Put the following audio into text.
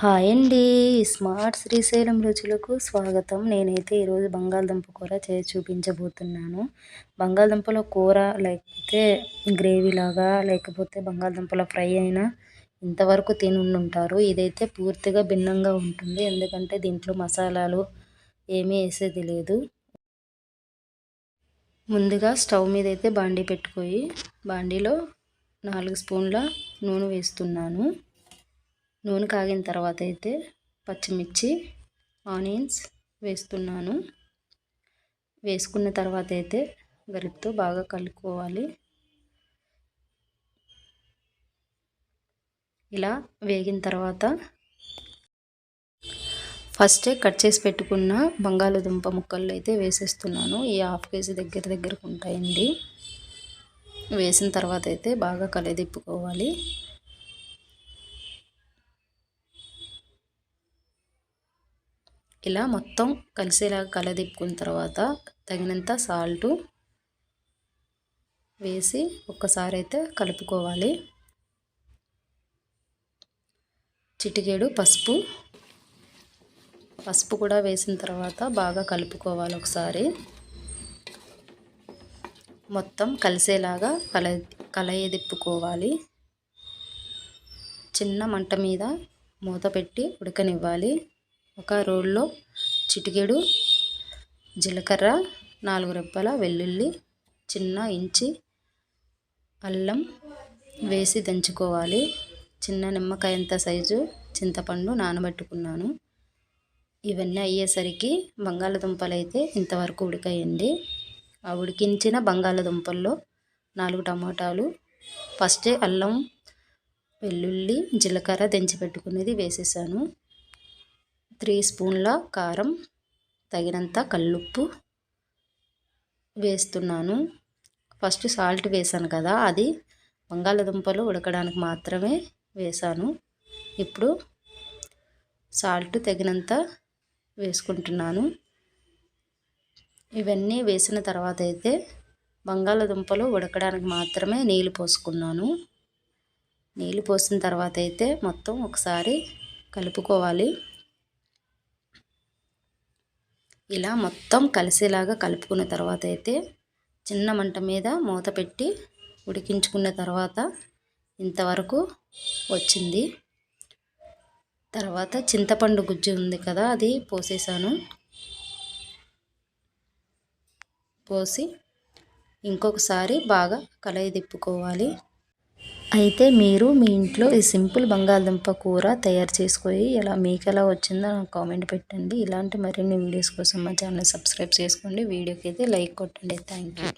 Hi అండి. Smart Srisailam రుచులకు స్వాగతం. నేనైతే ఈరోజు బంగాళదుంప కూర చేసి చూపించబోతున్నాను. బంగాళదుంపల కూర లేకపోతే గ్రేవీ లాగా లేకపోతే బంగాళదుంపల ఫ్రై అయినా ఇంతవరకు తినుంటారు ఇదైతే పూర్తిగా భిన్నంగా ఉంటుంది. ఎందుకంటే దీంట్లో మసాలాలు ఏమీ వేసేది లేదు. ముందుగా స్టవ్ మీద అయితే బాండీ పెట్టుకోయి బాండీలో నాలుగు స్పూన్ల నూనె వేస్తున్నాను. నూనె కాగిన తర్వాత అయితే పచ్చిమిర్చి ఆనియన్స్ వేస్తున్నాను. వేసుకున్న తర్వాత అయితే గరిటతో బాగా కలుపుకోవాలి. ఇలా వేగిన తర్వాత ఫస్టే కట్ చేసి పెట్టుకున్న బంగాళదుంప ముక్కలు అయితే వేసేస్తున్నాను. ఈ హాఫ్ కేజీ దగ్గర దగ్గరకు ఉంటాయండి. వేసిన తర్వాత అయితే బాగా కలదిప్పుకోవాలి ఇలా మొత్తం కలిసేలాగా కలదిప్పుకున్న తర్వాత తగినంత సాల్టు వేసి ఒక్కసారి అయితే కలుపుకోవాలి. చిటికేడు పసుపు. పసుపు కూడా వేసిన తర్వాత బాగా కలుపుకోవాలి ఒకసారి. మొత్తం కలిసేలాగా కల కలయదిప్పుకోవాలి చిన్న మంట మీద మూత పెట్టి ఉడకనివ్వాలి. ఒక రోల్లో చిటికెడు జీలకర్ర నాలుగు రెప్పల వెల్లుల్లి చిన్న ఇంచి అల్లం వేసి దంచుకోవాలి. చిన్న నిమ్మకాయ అంత సైజు చింతపండు నానబెట్టుకున్నాను. ఇవన్నీ అయ్యేసరికి బంగాళదుంపలు అయితే ఇంతవరకు ఉడికాయండి. ఆ ఉడికించిన బంగాళదుంపల్లో నాలుగు టమాటాలు ఫస్టే అల్లం వెల్లుల్లి జీలకర్ర దంచి పెట్టుకునేది వేసేసాను. త్రీ స్పూన్ల కారం తగినంత కల్లుప్పు వేస్తున్నాను. ఫస్ట్ సాల్ట్ వేసాను కదా అది బంగాళదుంపలు ఉడకడానికి మాత్రమే వేసాను. ఇప్పుడు సాల్ట్ తగినంత వేసుకుంటున్నాను. ఇవన్నీ వేసిన తర్వాత అయితే బంగాళదుంపలు ఉడకడానికి మాత్రమే నీళ్ళు పోసుకున్నాను. నీళ్ళు పోసిన తర్వాత అయితే మొత్తం ఒకసారి కలుపుకోవాలి. ఇలా మొత్తం కలిసేలాగా కలుపుకున్న తర్వాత అయితే చిన్న మంట మీద మూత పెట్టి ఉడికించుకున్న తర్వాత ఇంతవరకు వచ్చింది. తర్వాత చింతపండు గుజ్జు ఉంది కదా అది పోసేసాను. పోసి ఇంకొకసారి బాగా కలయి తిప్పుకోవాలి. అయితే మీరు మీ ఇంట్లో ఈ సింపుల్ బంగాళదుంప కూర తయారు చేసుకొని ఎలా మీకు ఎలా వచ్చిందో నాకు కామెంట్ పెట్టండి. ఇలాంటి మరిన్ని వీడియోస్ కోసం మా ఛానల్ సబ్స్క్రైబ్ చేసుకోండి. వీడియోకి అయితే లైక్ కొట్టండి. Thank you.